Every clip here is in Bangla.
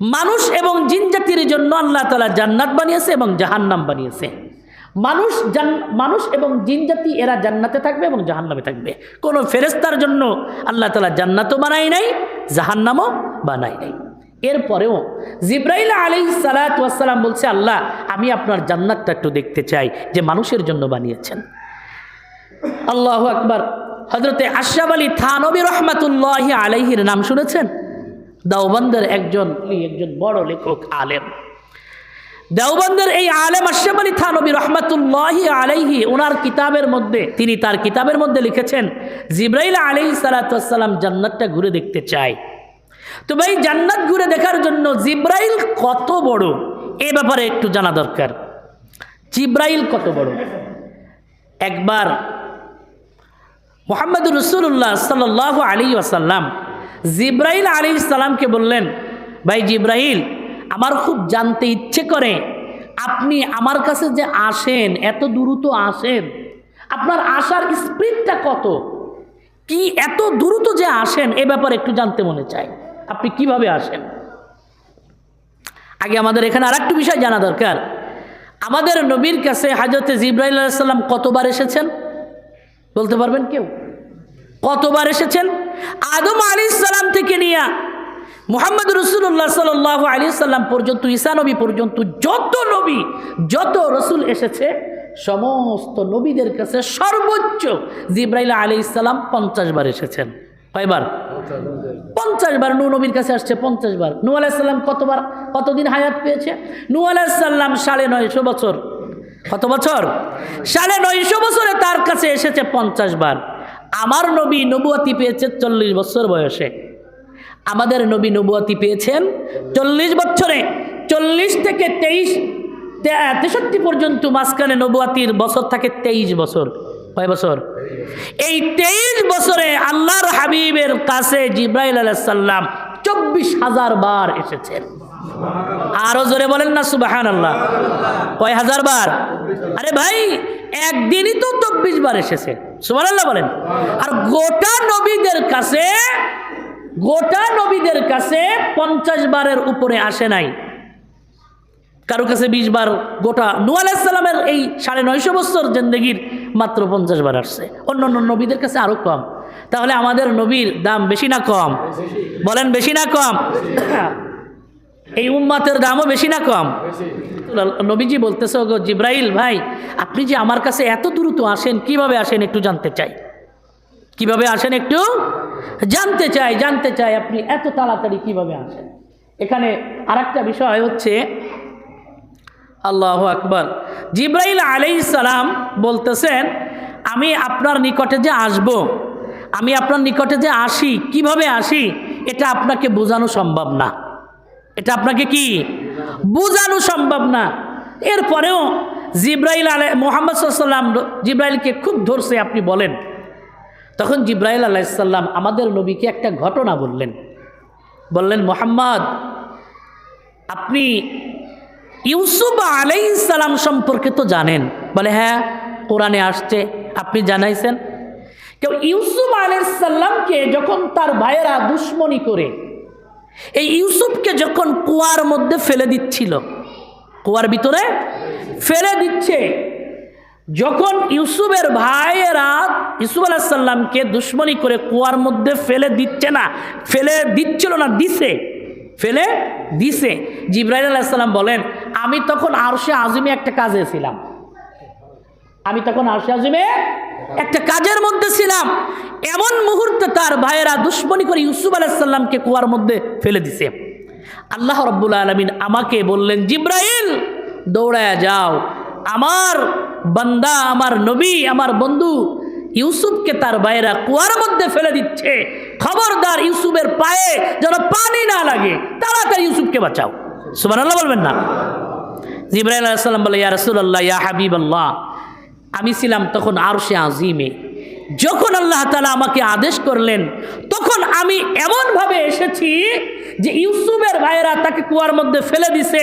মানুষ এবং জিন জাতির জন্য আল্লাহ তালা জান্নাত বানিয়েছে এবং জাহান্নাম বানিয়েছে। মানুষ জান, মানুষ এবং জিন জাতি, এরা জান্নাতে থাকবে এবং জাহান্নামে থাকবে। কোনো ফেরেস্তার জন্য আল্লাহ তালা জান্নাতও বানাই নাই, জাহান্নামও বানাই নাই। এরপরেও জিব্রাইল আলী সালাতাম বলছে, আল্লাহ, আমি আপনার জান্নাতটা একটু দেখতে চাই যে মানুষের জন্য বানিয়েছেন। আল্লাহ আকবার। হজরতে আশরাফ আলী থানবী রহমাতুল্লাহ আলাইহির নাম শুনেছেন? দাওবন্দের একজন একজন বড় লেখক, আলেম। দেওবন্দের এই আলেম আশরাফ আলী থানবী রহমাতুল্লাহ আলাইহি ওনার কিতাবের মধ্যে, তিনি তার কিতাবের মধ্যে লিখেছেন, জিব্রাইল আলাইহি সালাতাম জান্নাতটা ঘুরে দেখতে চায়। তো ভাই জান্নাত ঘুরে দেখার জন্য জিব্রাইল কত বড়? এ ব্যাপারে একটু জানা দরকার। জিব্রাইল কত বড়? একবার মোহাম্মদ রসুল্লাহ সাল আলী আসাল্লাম জিব্রাইল আলী সালামকে বললেন, ভাই জিব্রাহিল আমার খুব জানতে ইচ্ছে করে, আপনি আমার কাছে যে আসেন, এত দ্রুত আসেন, আপনার আসার স্পিডটা কত? কি এত দ্রুত যে আসেন, এ ব্যাপারে একটু জানতে মনে চাই। আপনি কীভাবে আসেন? আগে আমাদের এখানে আর একটু বিষয় জানা দরকার। আমাদের নবীর কাছে হাজরতে জিব্রাইল আলাইসাল্লাম কতবার এসেছেন? বলতে পারবেন কেউ? কতবার এসেছেন? আদম আলী সালাম থেকে নিয়ে মোহাম্মদ রসুল্লাহ সাল আলী সাল্লাম পর্যন্ত, ঈসা নবী পর্যন্ত যত নবী, যত রসুল এসেছে, সমস্ত নবীদের কাছে সর্বোচ্চ জিব্রাইল আলী ইসলাম পঞ্চাশ বার এসেছেন। কয়বার? পঞ্চাশ বার। নু নবীর কাছে আসছে পঞ্চাশ বার। নু আলাইসাল্লাম কতবার? কতদিন হায়াত পেয়েছে? নু আলাইসাল্লাম সাড়ে নয়শো বছর। কত বছর? সাড়ে নয়শো বছরে তার কাছে এসেছে পঞ্চাশ বার। আমার নবী নবুয়াতি পেয়েছে চল্লিশ বছর বয়সে। আমাদের নবী নবুয়াতি পেয়েছেন চল্লিশ বছরে। চল্লিশ থেকে তেইশ তেষট্টি পর্যন্ত মাঝখানে নবুয়াতির বছর থাকে তেইশ বছর। কয় বছর? এই তেইশ বছরে আল্লাহর হাবিবের কাছে জিব্রাইল আলাইসাল্লাম চব্বিশ হাজার বার এসেছেন আরও জোরে বলেন না সুবাহান আল্লাহ কয় হাজার বার? আরে ভাই, একদিনই তো চব্বিশ বার এসেছে। সুবাহ বলেন। আর গোটা নবীদের কাছে, গোটা নবীদের কাছে পঞ্চাশ বারের উপরে আসে নাই। কারও কাছে বিশ বার গোটা নু এই সাড়ে নয়শো বছর জিন্দগির মাত্র পঞ্চাশ বার আসছে। অন্য অন্য নবীদের কাছে আরও কম। তাহলে আমাদের নবীর দাম বেশি না কম? বলেন বেশি না কম? এই উম্মাতের দামও বেশি না কম? নবীজি বলতেছে গো জিব্রাইল ভাই, আপনি যে আমার কাছে এত দ্রুত আসেন, কীভাবে আসেন একটু জানতে চাই? কীভাবে আসেন একটু জানতে চাই জানতে চাই আপনি এত তাড়াতাড়ি কীভাবে আসেন? এখানে আর বিষয় হচ্ছে, আল্লাহ আকবর। জিব্রাইল আলাই সালাম বলতেছেন, আমি আপনার নিকটে যে আসব আমি আপনার নিকটে যে আসি, কীভাবে আসি, এটা আপনাকে বোঝানো সম্ভব না। এটা আপনাকে কি? বোঝানো সম্ভব না। এরপরেও জিব্রাইল আলাই মোহাম্মদ সাল্লাম জিব্রাইলকে খুব ধরছে, আপনি বলেন। তখন জিব্রাইল আলাইসাল্লাম আমাদের নবীকে একটা ঘটনা বললেন। বললেন, মোহাম্মদ, আপনি ইউসুফ আলাইসালাম সম্পর্কে তো জানেন। বলে হ্যাঁ কোরআনে আসছে। আপনি জানাইছেন? কেউ ইউসুফ আলাইসাল্লামকে যখন তার ভাইয়েরা দুশ্মনী করে, এই ইউসুফকে যখন কুয়ার মধ্যে ফেলে দিচ্ছিল, কুয়ার ভিতরে ফেলে দিচ্ছে, যখন ইউসুফের ভাইয়েরা ইউসুফ আলাহিসাল্লামকে দুশ্মনী করে কুয়ার মধ্যে ফেলে দিচ্ছে না, ফেলে দিচ্ছিল না, দিছে, ফেলে দিছে। জিব্রাইল আলাহিসাল্লাম বলেন, আমি তখন আরশে আজমি একটা কাজে ছিলাম। আমি তখন আরশে আজিমে একটা কাজের মধ্যে ছিলাম। এমন মুহূর্তে তার ভাইয়েরা দুশ্মনী করে ইউসুফ আলাহিসাল্লামকে কুয়ার মধ্যে ফেলে দিছে। আল্লাহ রব্বুল আলমিন আমাকে বললেন, জিব্রাইল, দৌড়ায় যাও। আমার বান্দা, আমার নবী, আমার বন্ধু ইউসুফকে তার ভাইয়েরা কুয়ার মধ্যে ফেলে দিচ্ছে। খবরদার ইউসুফের পায়ে যেন পানি না লাগে। তাড়াতাড়ি ইউসুফকে বাঁচাও। সুবান আল্লাহ বলবেন না। জিব্রাইল আলাইসাল্লাম বলে, ইয়া রসুল্লাহ ইয়া হাবিব আল্লাহ আমি ছিলাম তখন আরশে আজিমে। যখন আল্লাহ তালা আমাকে আদেশ করলেন, তখন আমি এমনভাবে এসেছি যে ইউসুফের ভাইয়েরা তাকে কুয়ার মধ্যে ফেলে দিছে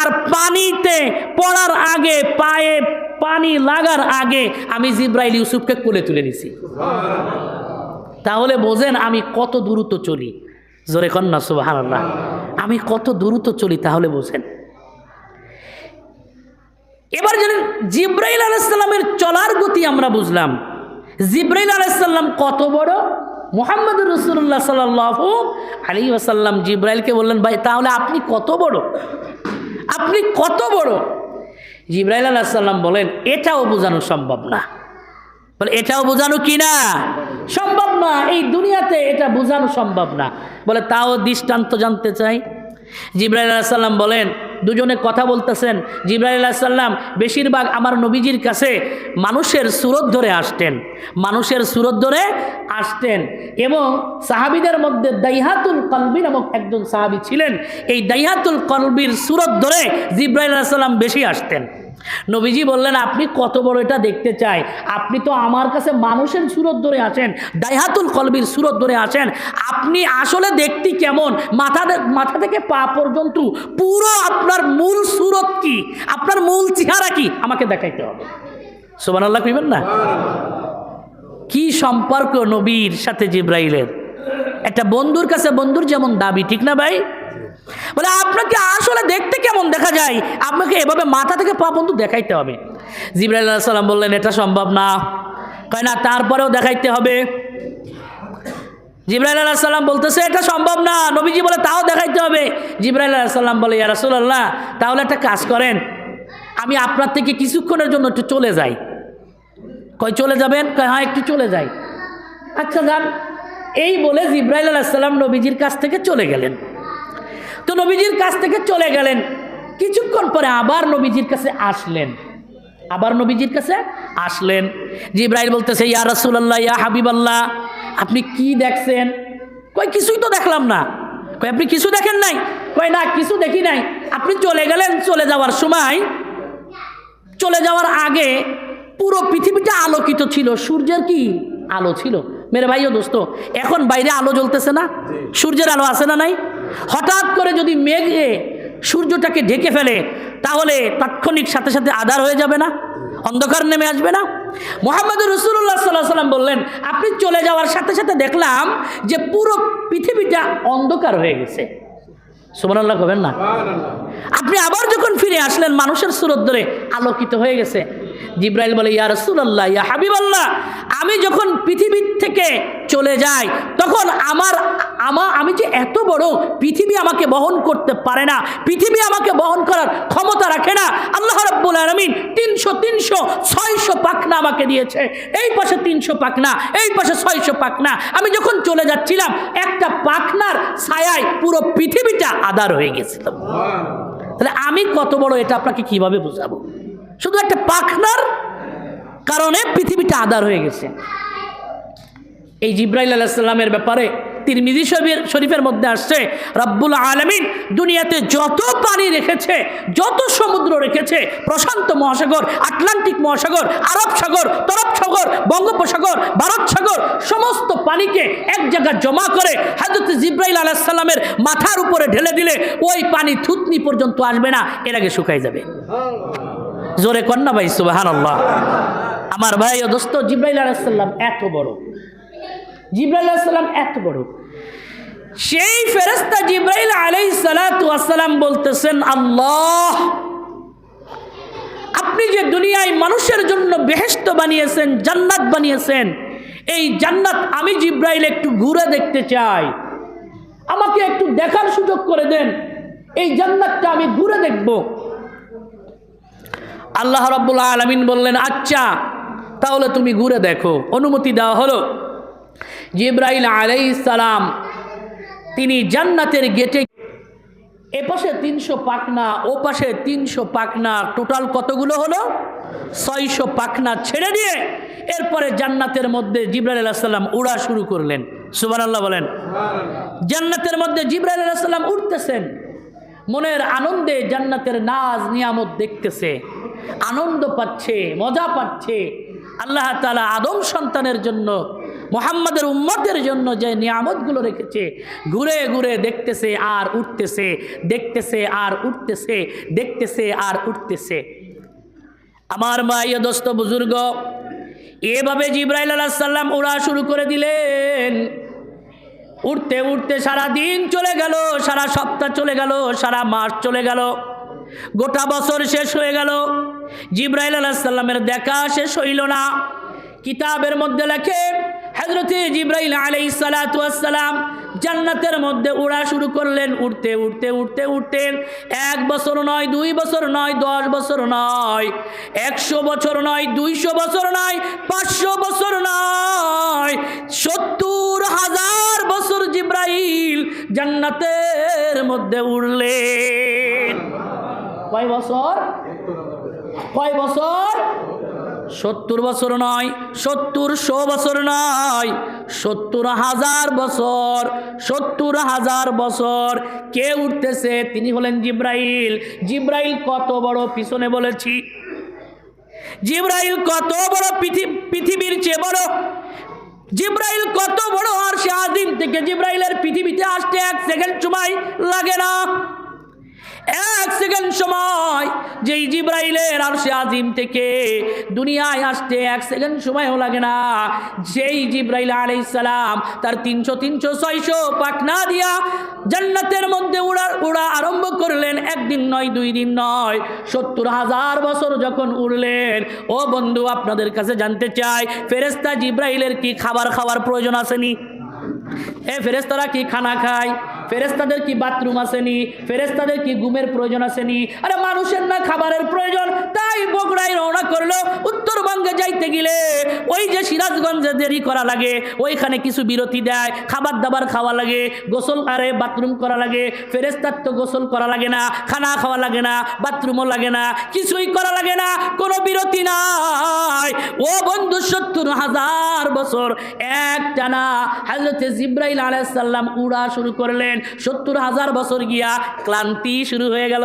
আর পানিতে পড়ার আগে, পায়ে পানি লাগার আগে আমি জিব্রাইল ইউসুফকে কোলে তুলে নিছি। তাহলে বোঝেন আমি কত দ্রুত চলি। জোরে কন্যা আল্লাহ আমি কত দ্রুত চলি তাহলে বোঝেন। এবার জানেন, জিব্রাইল আলাইসাল্লামের চলার গতি আমরা বুঝলাম। জিব্রাইল আলাইসাল্লাম কত বড়? মোহাম্মদ রসুল্লাহ সাল্লাহ আলী আসাল্লাম জিব্রাইলকে বললেন, ভাই, তাহলে আপনি কত বড়? আপনি কত বড়? জিব্রাইল আলাইসাল্লাম বলেন, এটাও বোঝানো সম্ভব না। বলে, এটাও বোঝানো কি না? সম্ভব না, এই দুনিয়াতে এটা বোঝানো সম্ভব না। বলে, তাও দৃষ্টান্ত জানতে চাই। জিব্রাইল আলাহিসাল্লাম বলেন দুজনে কথা বলতেছেন। জিব্রাইল আলাহিসাল্লাম বেশিরভাগ আমার নবীজির কাছে মানুষের সুরত ধরে আসতেন। মানুষের সুরত ধরে আসতেন। এবং সাহাবিদের মধ্যে দাইহাতুল কলবি নামক একজন সাহাবি ছিলেন। এই দাইহাতুল কলবির সুরত ধরে জিব্রাইল আলাহিসাল্লাম বেশি আসতেন। নবীজি বললেন, আপনি কত বড় এটা দেখতে চাই। আপনি তো আমার কাছে মানুষের সুরত ধরে আছেন, দাইহাতুল কলবির সুরত ধরে আছেন। আপনি আসলে দেখতে কেমন? মাথা মাথা থেকে পা পর্যন্ত পুরো আপনার মূল সুরত কি? আপনার মূল চেহারা কি? আমাকে দেখাইতে হবে। সোমান আল্লাহ কইবেন না? কি সম্পর্ক নবীর সাথে জিব্রাইলের? একটা বন্ধুর কাছে বন্ধুর যেমন দাবি, ঠিক না ভাই? বলে, আপনাকে আসলে দেখতে কেমন দেখা যায়? আপনাকে এভাবে মাথা থেকে পা বন্ধু দেখাইতে হবে। জিব্রাইল সালাম বললেন, এটা সম্ভব না। কয়, না, তারপরেও দেখাইতে হবে। জিব্রাইল আলাইহিস সালাম বলতেছে, এটা সম্ভব না। নবীজি বলে, তাও দেখাইতে হবে। জিব্রাইল আলাইহিস সালাম বলে, ইয়া রাসূলুল্লাহ, তাহলে একটা কাজ করেন। আমি আপনার থেকে কিছুক্ষণের জন্য একটু চলে যাই। কয়, চলে যাবেন? কয় হ্যাঁ একটু চলে যাই। আচ্ছা যান। এই বলে জিব্রাইল আলাইসাল্লাম নবীজির কাছ থেকে চলে গেলেন। তো নবীজির কাছ থেকে চলে গেলেন। কিছুক্ষণ পরে আবার নবীজির কাছে আসলেন। আবার নবীজির কাছে আসলেন। জিব্রাইল বলতেছে ইয়া রাসূলুল্লাহ ইয়া হাবিবাল্লাহ আপনি কি দেখছেন? কই কিছুই তো দেখলাম না। কই আপনি কিছু দেখেন নাই? কই না কিছু দেখি নাই। আপনি চলে গেলেন চলে যাওয়ার সময়। চলে যাওয়ার আগে পুরো পৃথিবীটা আলোকিত ছিল। সূর্যের কি আলো ছিল? মেরে ভাইও দোস্ত এখন বাইরে আলো জ্বলতেছে না? সূর্যের আলো আছে না নাই? হঠাৎ করে যদি মেঘে সূর্যটাকে ঢেকে ফেলে তাহলে তাৎক্ষণিক সাথে সাথে আধার হয়ে যাবে না? অন্ধকার নেমে আসবে না? মোহাম্মদ রসুল্লাহ সাল্লাহ সাল্লাম বললেন আপনি চলে যাওয়ার সাথে সাথে দেখলাম যে পুরো পৃথিবীটা অন্ধকার হয়ে গেছে। সুবহানাল্লাহ কবেন না? আপনি আবার যখন ফিরে আসলেন মানুষের সুরত ধরে আলোকিত হয়ে গেছে। জিব্রাইল বলে ইয়া রসুল্লাহ ইয়া হাবিবাল্লাহ আমি যখন পৃথিবীর থেকে চলে যাই তখন আমার আমা আমি যে এত বড় পৃথিবী আমাকে বহন করতে পারে না পৃথিবী আমাকে বহন করার ক্ষমতা রাখে না আল্লাহ রাব্বুল আলামিন তিনশো তিনশো ছয়শো পাখনা আমাকে দিয়েছে। এই পাশে তিনশো পাখনা এই পাশে ছয়শো পাখনা। আমি যখন চলে যাচ্ছিলাম একটা পাখনার ছায়ায় পুরো পৃথিবীটা আদার হয়ে গেছিল। তাহলে আমি কত বড় এটা আপনাকে কীভাবে বোঝাবো? শুধু একটা পাখনার কারণে পৃথিবীটা আদার হয়ে গেছে। এই জিব্রাইল আলাইসাল্লামের ব্যাপারে তিরমিজি শরীফের শরীফের মধ্যে আসছে, রব্বুল আলমিন দুনিয়াতে যত পানি রেখেছে, যত সমুদ্র রেখেছে, প্রশান্ত মহাসাগর, আটলান্টিক মহাসাগর, আরব সাগর তরফ সাগর, বঙ্গোপসাগর, ভারত সাগর, সমস্ত পানিকে এক জায়গায় জমা করে হাজরত জিব্রাইল আলাইসাল্লামের মাথার উপরে ঢেলে দিলে ওই পানি থুতনি পর্যন্ত আসবে না, এর আগে শুকাই যাবে। জোরে কন্যা ভাই সুবাহান আল্লাহ আমার ভাই ও দোস্ত, জিব্রাইল আলাইসাল্লাম এত বড়। জিব্রাইল আলাইসাল্লাম এত বড়। সেই ফেরেস্তা জিব্রাইল আলাই সালাম বলতেছেন, আল্লাহ, আপনি যে দুনিয়ায় মানুষের জন্য বেহেস্ত বানিয়েছেন, জান্নাত বানিয়েছেন, এই জান্নাত আমি জিব্রাইল একটু ঘুরে দেখতে চাই। আমাকে একটু দেখার সুযোগ করে দেন। এই জান্নাতটা আমি ঘুরে দেখব। আল্লাহ রাব্বুল আলমিন বললেন আচ্ছা তাহলে তুমি ঘুরে দেখো। অনুমতি দেওয়া হলো। জিব্রাইল আলাই সালাম তিনি জান্নাতের গেটে এ পাশে তিনশো পাকনা ও পাশে তিনশো পাকনা টোটাল কতগুলো হলো? ছয়শো পাকনা ছেড়ে দিয়ে এরপরে জান্নাতের মধ্যে জিব্রাইল আলাহিসাল্লাম উড়া শুরু করলেন। সুবান আল্লাহ বলেন। জান্নাতের মধ্যে জিব্রাইল আলাহিসাল্লাম উঠতেছেন। মনের আনন্দে জান্নাতের নাজ নিয়ামত দেখতেছে। আনন্দ পাচ্ছে, মজা পাচ্ছে। আল্লাহ তালা আদম সন্তানের জন্য, মোহাম্মদের উম্মতের জন্য যে নিয়ামতগুলো রেখেছে, ঘুরে ঘুরে দেখতেছে আর উঠতেছে, দেখতেছে আর উঠতেছে, দেখতেছে আর উঠতেছে। আমার মা ও দোস্ত বুজুর্গ, এভাবে জিব্রাইল আলাহ সাল্লাম উড়া শুরু করে দিলেন। উঠতে উঠতে সারা দিন চলে গেল, সারা সপ্তাহ চলে গেল, সারা মাস চলে গেল। গোটা বছর শেষ হয়ে গেল। জিব্রাইল আলাহিসাল্লামের দেখা শেষ হইল না। কিতাবের মধ্যে লেখে হজরতে জিব্রাইল আলাই সালাতাম জান্নাতের মধ্যে উড়া শুরু করলেন। উঠতে উঠতে উঠতে উঠতে এক বছর নয়, দুই বছর নয়, দশ বছর নয়, একশো বছর নয়, দুইশো বছর নয়, পাঁচশো বছর নয়, সত্তর হাজার বছর জিব্রাইল জান্নাতের মধ্যে উড়লেন। কয় বছর? কয় বছর? সত্তর বছর নয়, সত্তর শো বছর নয়, সত্তর হাজার বছর, সত্তর হাজার বছর। কে উঠতেছে? তিনি হলেন জিব্রাইল। জিব্রাইল কত বড়? পিছনে বলেছি। জিব্রাইল কত বড়? পৃথি- পৃথিবীর চেয়ে বড়। জিব্রাইল কত বড়? আর সে আদিম থেকে জিব্রাইলের পৃথিবীতে আসতে এক সেকেন্ড সময় লাগে না। এক সেকেন্ড সময়, যেই জিব্রাইলের আর সে আজিম থেকে দুনিয়ায় আসতে এক সেকেন্ড সময়ও লাগে না। যেই জিব্রাইল আলাইহিস সালাম তার তিনশো তিনশো ছয়শো পাটনা দিয়া জান্নাতের মধ্যে উড়া উড়া আরম্ভ করলেন, একদিন নয়, দুই দিন নয়, সত্তর হাজার বছর যখন উড়লেন, ও বন্ধু আপনাদের কাছে জানতে চাই ফেরেস্তা জিব্রাইলের কি খাবার খাওয়ার প্রয়োজন আসেনি? এ ফেরেস্তারা কি খানা খায়? ফেরেস্তাদের কি বাথরুম আসেনি? ফেরেস্তাদের কি ঘুমের প্রয়োজন আসেনি? আরে মানুষের না খাবারের প্রয়োজন। তাই বগুড়ায় রওনা করল উত্তরবঙ্গে যাইতে গেলে। ওই যে সিরাজগঞ্জে দেরি করা লাগে, ওইখানে কিছু বিরতি দেয়, খাবার দাবার খাওয়া লাগে, গোসল, আরে বাথরুম করা লাগে ফেরেস্তার তো গোসল করা লাগে না, খানা খাওয়া লাগে না, বাথরুমও লাগে না, কিছুই করা লাগে না, কোনো বিরতি নাই। ও বন্ধু, সত্তর হাজার বছর এক টানা হাজরতে জিব্রাইল আলাইসাল্লাম উড়া শুরু করলেন। সত্তর হাজার বছর গিয়া ক্লান্তি শুরু হয়ে গেল।